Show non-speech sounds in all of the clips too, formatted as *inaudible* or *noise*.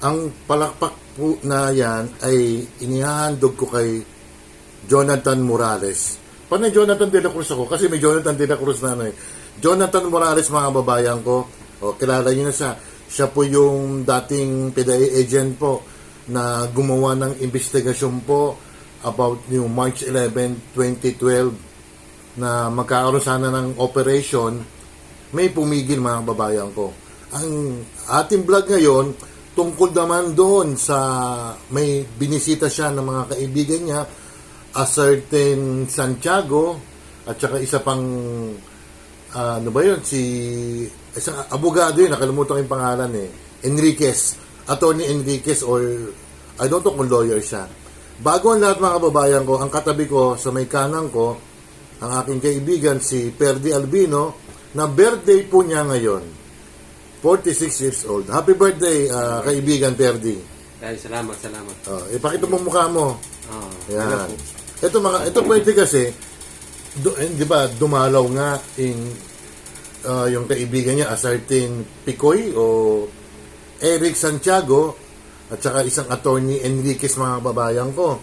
Ang palakpak po na yan ay inihahandog ko kay Jonathan Morales. Paano Jonathan De La Cruz ako? Kasi may Jonathan De La Cruz na ano eh. Jonathan Morales, mga babayan ko. O, kilala niyo na siya. Siya po yung dating PDA agent po na gumawa ng investigasyon po about yung March 11, 2012 na magkakaroon sana ng operation may pumigil mga babayan ko. Ang ating vlog ngayon, tungkol naman doon sa may binisita siya ng mga kaibigan niya, a certain Santiago, at saka isa pang, ah, ano ba yun, si, isang abogado yun, nakalimutan ko yung pangalan eh, Enriquez, Attorney Enriquez or, I don't know kung lawyer siya. Bago ang lahat mga kababayan ko, ang katabi ko sa may kanan ko, ang aking kaibigan si Perdi Albino, na birthday po niya ngayon. 46 years old. Happy birthday, ah, kaibigan Perdi. Ay, salamat, salamat. Oh, ipakita mo mukha mo. Oh, Yan. Ito mga ito pwede kasi do, eh, 'di ba dumalaw nga in ah, yung kaibigan niya a certain Picoy o Eric Santiago at saka isang attorney Enriquez mga babayan ko.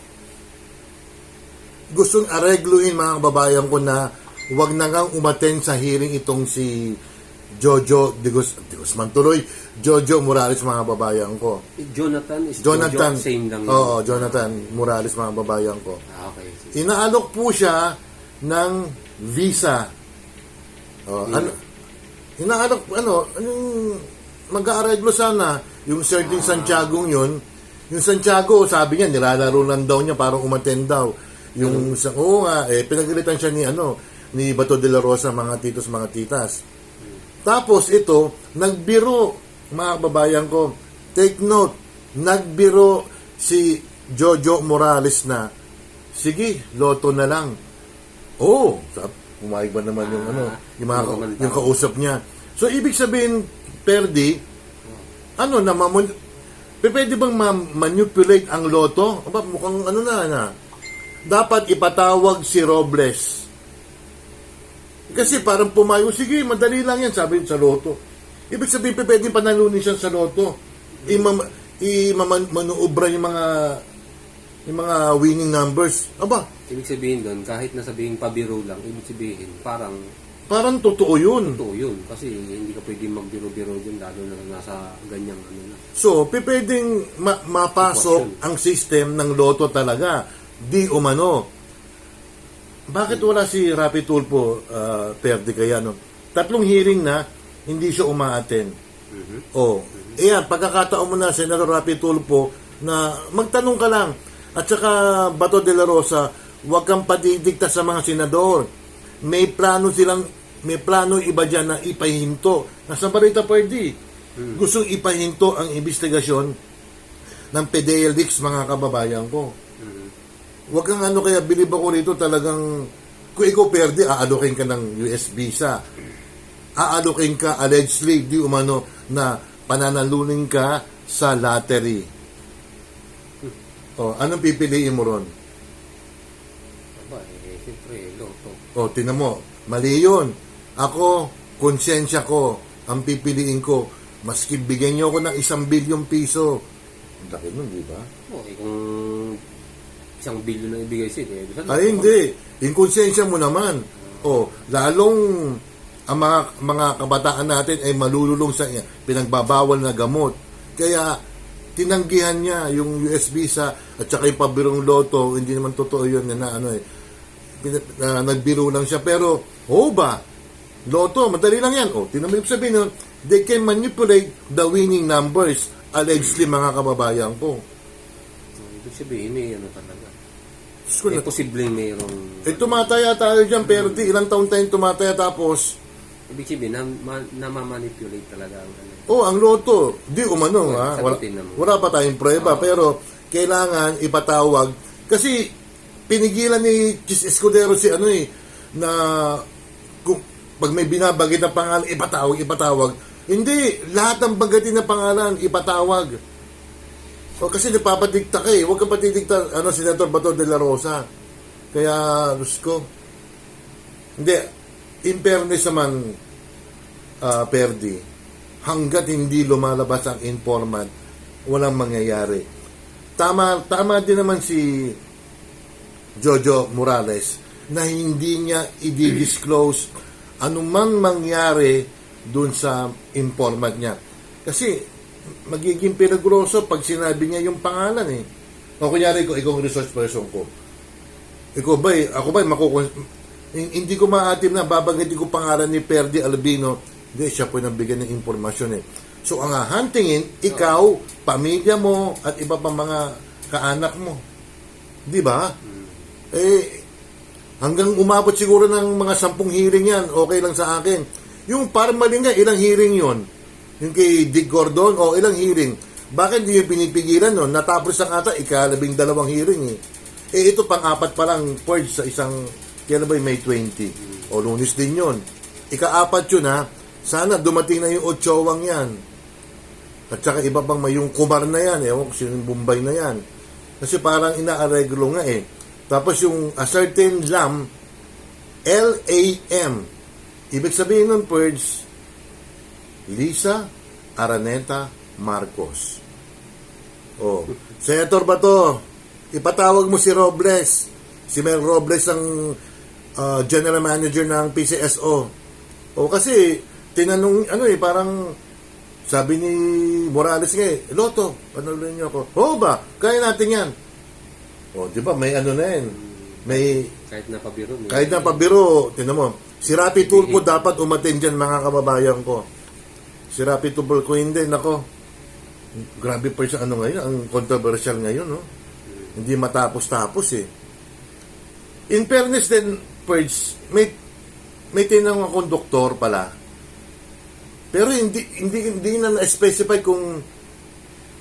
Gustong aregluin mga babayan ko na wag na ngang umaten sa hearing itong si Jojo de, Gus, de Guzman tuloy, Jojo Morales mga babayan ko. Jonathan is Jonathan, Jojo, same lang. yun. Oo, Jonathan Morales mga babayan ko. Ah, okay. Inaalok po siya ng visa. Oh, ano, inaalok, ano, anong mag-aareglo sana yung certain Santiago yun. Yung Santiago, sabi niya, nilalaro lang daw niya parang umaten daw. Yung, sa, oo nga, eh, pinagalitan siya ni, ano, ni Bato de la Rosa, mga titos, mga titas. Tapos ito, nagbiro, mga babayan ko, take note, nagbiro si Jojo Morales na, sige, loto na lang. Oo, oh, pumayag ba naman yung ano, yung, mga, yung yung kausap niya. So, ibig sabihin, Perdi, ano na, mamun, Pe- pwede bang ma-manipulate ang loto? Aba, mukhang ano na na. Dapat ipatawag si Robles. Kasi parang pumayo, sige, madali lang yan, sabi sa loto. Ibig sabihin, pe, pwede panalunin siya sa loto. Imam, imanuobra yung mga yung mga winning numbers. Aba, Ibig sabihin doon, kahit na sabihin pabiro lang, ibig sabihin, parang parang totoo yun. totoo yun. Kasi hindi ka pwede magbiro-biro dyan, lalo na nasa ganyang ano na. So, pwedeng ma- mapasok ang system ng loto talaga. Di umano. Bakit wala si Rapi Tulpo, uh, Perdi kaya no? Tatlong hearing na, hindi siya umaaten. Oh, Ayan, pagkakataon mo na, Senator Rapi Tulpo, na magtanong ka lang. At saka, Bato de la Rosa, huwag kang padidikta sa mga senador. May plano silang, may plano iba dyan na ipahinto. Nasa balita pwede. Gustong ipahinto ang investigasyon ng PDLX, mga kababayan ko. Huwag kang ano kaya, bilib ako rito talagang, kung ikaw perde, aalukin ka ng US visa. Aalukin ka, allegedly, di umano, na pananalunin ka sa lottery. O, anong pipiliin mo ron? Aba, eh, siyempre, loto. O, tinan mo, mali yun. Ako, konsensya ko, ang pipiliin ko, maski bigyan niyo ako ng isang bilyong piso. Ang laki nun, di ba? Oh, eh, kung isang bilyon na ibigay sa'yo, eh, saan Ay, hindi. Yung konsensya mo naman. O, lalong ang mga, mga kabataan natin ay malululong sa pinagbabawal na gamot. Kaya, tinanggihan niya yung US visa at saka yung pabirong loto. Hindi naman totoo yun na ano eh. Pina- na nagbiro lang siya. Pero, oo ba? Loto, madali lang yan. O, mo yung sabihin nun, they can manipulate the winning numbers. Allegedly, mga kababayan ko. Oh, Ibig sabihin, may ano talaga. Diyos ko, Eh, posibleng mayroong... Eh, tumataya tayo dyan, pero di, ilang taon tayong tumataya tapos, Ibig sabihin, na, ma, namamanipulate talaga ang ano. oh, ang loto, di umano, Oo, ha? Wala, sagutin naman. wala pa tayong prueba, pero kailangan ipatawag, kasi pinigilan ni Chis Escudero si ano eh, na kung, pag may binabagit na pangalan, ipatawag, ipatawag. Hindi, lahat ng bagatin na pangalan, ipatawag. O kasi napapadikta ka eh. Huwag kang patidikta, ano, Senator Bato de la Rosa. Kaya, Diyos ko. Hindi, in fairness naman, ah, Perdi, hanggat hindi lumalabas ang informant, walang mangyayari. Tama, tama din naman si Jojo Morales na hindi niya i-disclose anumang mangyari dun sa informant niya. Kasi magiging pinagroso pag sinabi niya yung pangalan eh. O kunyari ikaw ang resource person ko. Ikaw ba eh, ako ba eh, makukon... Hindi ko maatim na babanggitin ko pangalan ni Perdi Albino. Hindi, siya po nagbigay ng impormasyon eh. So, ang hahantingin, ikaw, pamilya mo, at iba pang mga kaanak mo. Di ba? Eh, hanggang umabot siguro ng mga sampung hearing yan, okay lang sa akin. Yung parmaling nga, ilang hearing yon Yung kay Dick Gordon, o ilang hearing. Bakit hindi yung pinipigilan nun? Natapos ang ata, ikalabing dalawang hearing eh. Eh, ito pang-apat pa lang, purge sa isang, kailan ba May 20? O lunis din yon Ika-apat yun ha. Sana dumating na yung Ochowang yan. At saka iba pang may yung kumar na yan, ewan ko sino Bombay na yan. Kasi parang inaareglo nga eh. Tapos yung a certain lam, L-A-M. Ibig sabihin nun, Purge, Lisa Araneta Marcos. Oh, Senator ba to? Ipatawag mo si Robles. Si Mel Robles ang ah, general manager ng PCSO. O kasi tinanong ano eh parang sabi ni Morales nga eh, Loto, panalo niyo ako. Oo ba? Kaya natin yan. O, di ba? May ano na yan. May, Kahit na pabiro. may- kahit na pabiro, tinan mo, si Rapi Tulpo dapat umaten dyan mga kababayan ko. Si Rapi Tulpo hindi, nako. Grabe pa siya ano ngayon, ang controversial ngayon, no? Hindi matapos-tapos eh. In fairness din, Purge, may, may tinanong akong doktor pala. Pero hindi hindi hindi na na-specify kung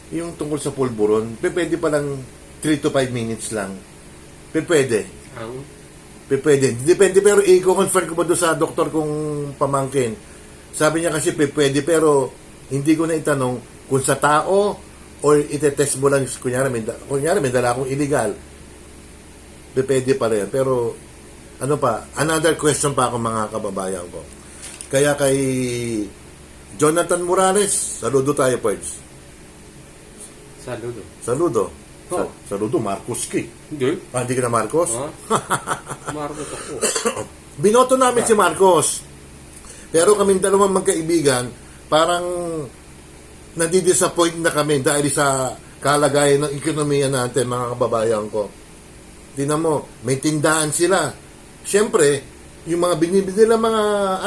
yung tungkol sa pulburon, pwede pa lang 3 to 5 minutes lang. Pwede. Pwede. Depende pero i-confirm ko ba doon sa doktor kung pamangkin. Sabi niya kasi pwede pero hindi ko na itanong kung sa tao or itetest mo lang kunyari may, kunyari may dala akong illegal. Pwede pa rin. Pero ano pa, another question pa ako mga kababayan ko. Kaya kay Jonathan Morales, saludo tayo, Pweds. saludo. Saludo. Sa, Oh. saludo, Marcos K. Hindi. Ah, hindi ka na Marcos? Ha? Marcos ako. *coughs* Binoto namin si Marcos. Pero kaming dalawang magkaibigan, parang nadi-disappoint na kami dahil sa kalagayan ng ekonomiya natin, mga kababayan ko. Tingnan mo, may tindahan sila. Siyempre, yung mga binibili nila mga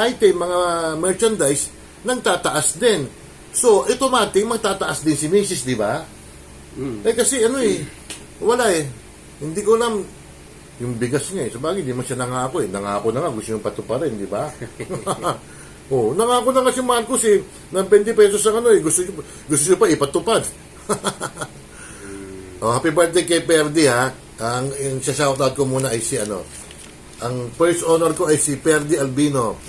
item, mga merchandise, nagtataas din. So, automatic, magtataas din si Mrs., di ba? Mm. Eh kasi ano eh, wala eh. Hindi ko alam yung bigas niya eh. Sabagay, di mo siya nangako eh. Nangako na nga, gusto niyong patuparin, di ba? *laughs* oh, nangako na nga si Marcos eh, ng 20 pesos ang ano eh. Gusto niyo, gusto niyo pa ipatupad. oh, happy birthday kay Perdi ha. Ang, yung shoutout ko muna ay si ano, ang first honor ko ay si Perdi Albino.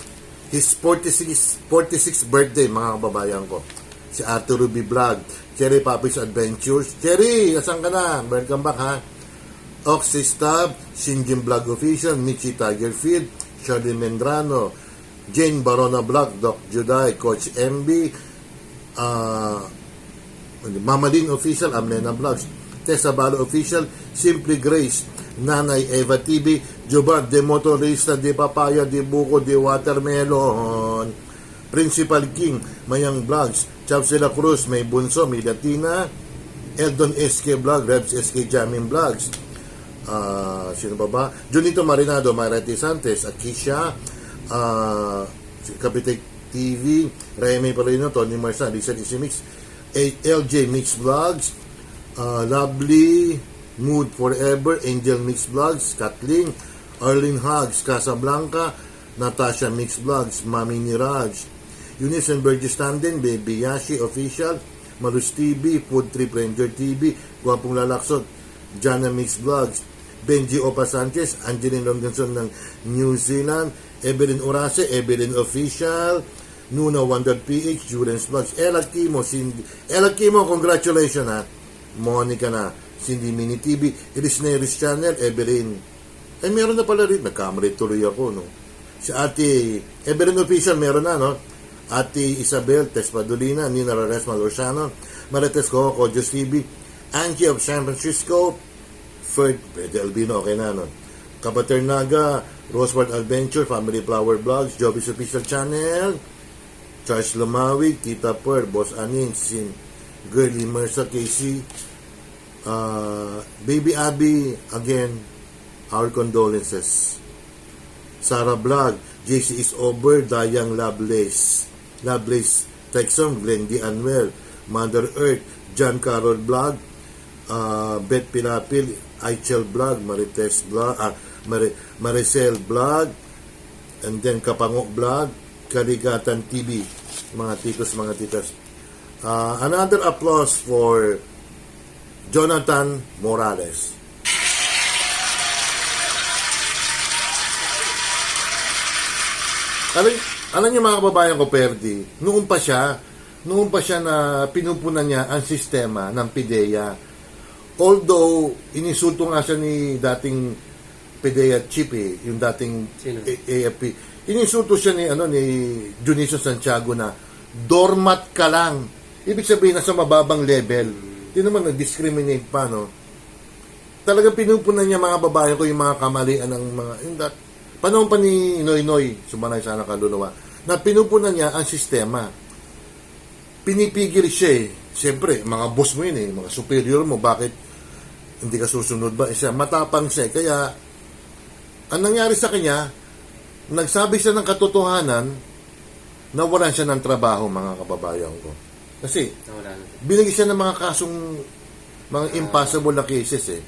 His 46, 46 birthday, mga kababayan ko. Si Arthur Ruby Vlog, Cherry Papi's Adventures. Cherry, asan ka na? Welcome back, ha? Oxy Stab, Shinjin Vlog Official, Michi Tiger Feed, Shirley Mendrano, Jane Barona Vlog, Doc Juday, Coach MB, ah, Mamalin Official, Amnena Vlogs, Tessa Balo Official, Simply Grace, Nanay Eva TV, Jobar de Motorista, de Papaya, de Buko, de Watermelon, Principal King, Mayang Vlogs, Chaps Cruz, May Bunso, May Latina, Eldon SK Vlog, Rebs SK Jamming Vlogs, Ah, sino ba ba? Junito Marinado, Marati Santes, Akisha, ah, si Kapite TV, Remy Palino, Tony Marsan, Lisa Mix, LJ Mix Vlogs, ah, Lovely, Mood Forever, Angel Mix Vlogs, Kathleen, Arlene Hugs, Casablanca, Natasha Mix Vlogs, Mami Niraj, Eunice and Burgess Tanden, Baby Yashi Official, Marus TV, Food Trip Ranger TV, Gwapong Lalaksot, Jana Mix Vlogs, Benji Opa Sanchez, Angeline Longanson ng New Zealand, Evelyn Orase, Evelyn Official, Nuna Wonder PH, Jurens Vlogs, Ella Kimo, Cindy, Ella Kimo, congratulations ha, Monica na, Cindy Mini TV, Iris Neris Channel, Evelyn, eh meron na pala rin, nagkamali tuloy ako no, si ate, Evelyn Official meron na no, Ate Isabel Tespadolina, Nina Rares Malorciano, Marites Coco, Diyos TV, Angie of San Francisco, Ferd, pwede Albino, okay na nun. Kapaternaga, Roseward Adventure, Family Flower Vlogs, Joby's Official Channel, Charles Lumawi, Tita Per, Boss Anin, Sin, Girlie Mersa, Casey, uh, Baby Abby, again, our condolences. Sarah Vlog, JC is over, Dayang Lovelace Texom, Glenn D. Anuel, Mother Earth, John Carol Vlog, uh, Beth Pilapil, Aichel Vlog, Marites Vlog, ah, Mar- Maricel Vlog, and then Kapangok Vlog, Karigatan TV, mga titos, mga titas. Uh, another applause for Jonathan Morales. Alam, alam niyo mga kababayan ko, Perdi, noon pa siya, noon pa siya na pinupunan niya ang sistema ng PIDEA. Although, inisulto nga siya ni dating PIDEA chief eh, yung dating Sino? A- AFP. Inisulto siya ni, ano, ni Junicio Santiago na dormat ka lang. Ibig sabihin, nasa mababang level. Hindi naman nag-discriminate pa, no? talagang pinupunan niya mga babae ko yung mga kamalian ng mga yung that, panahon pa ni Noy Noy sumanay sana kaluluwa na pinupunan niya ang sistema pinipigil siya eh siyempre mga boss mo yun eh mga superior mo bakit hindi ka susunod ba siya matapang siya eh. kaya ang nangyari sa kanya nagsabi siya ng katotohanan na wala siya ng trabaho mga kababayan ko kasi binigyan siya ng mga kasong mga impossible na cases eh.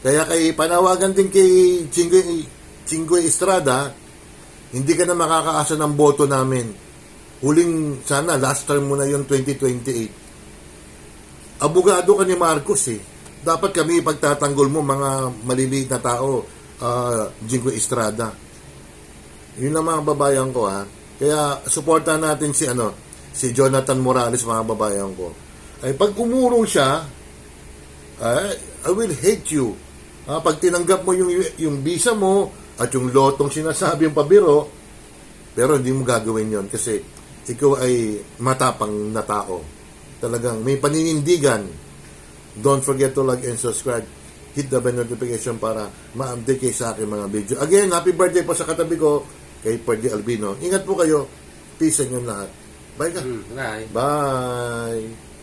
Kaya kay panawagan din kay Chingoy, Chingoy Estrada, hindi ka na makakaasa ng boto namin. Huling, sana, last term mo na yung 2028. Abogado ka ni Marcos eh. Dapat kami ipagtatanggol mo mga maliliit na tao, uh, Chingoy Estrada. Yun ang mga babayan ko ha. Kaya suportahan natin si ano, si Jonathan Morales mga babayan ko. Ay pag umurong siya, ay, I will hate you. Ah, pag tinanggap mo yung yung visa mo at yung lotong sinasabi yung pabiro, pero hindi mo gagawin yon kasi ikaw ay matapang na tao. Talagang may paninindigan. Don't forget to like and subscribe. Hit the bell notification para ma-update kayo sa aking mga video. Again, happy birthday po sa katabi ko kay Perdi Albino. Ingat po kayo. Peace sa inyo lahat. Bye ka. Hmm, bye. Bye.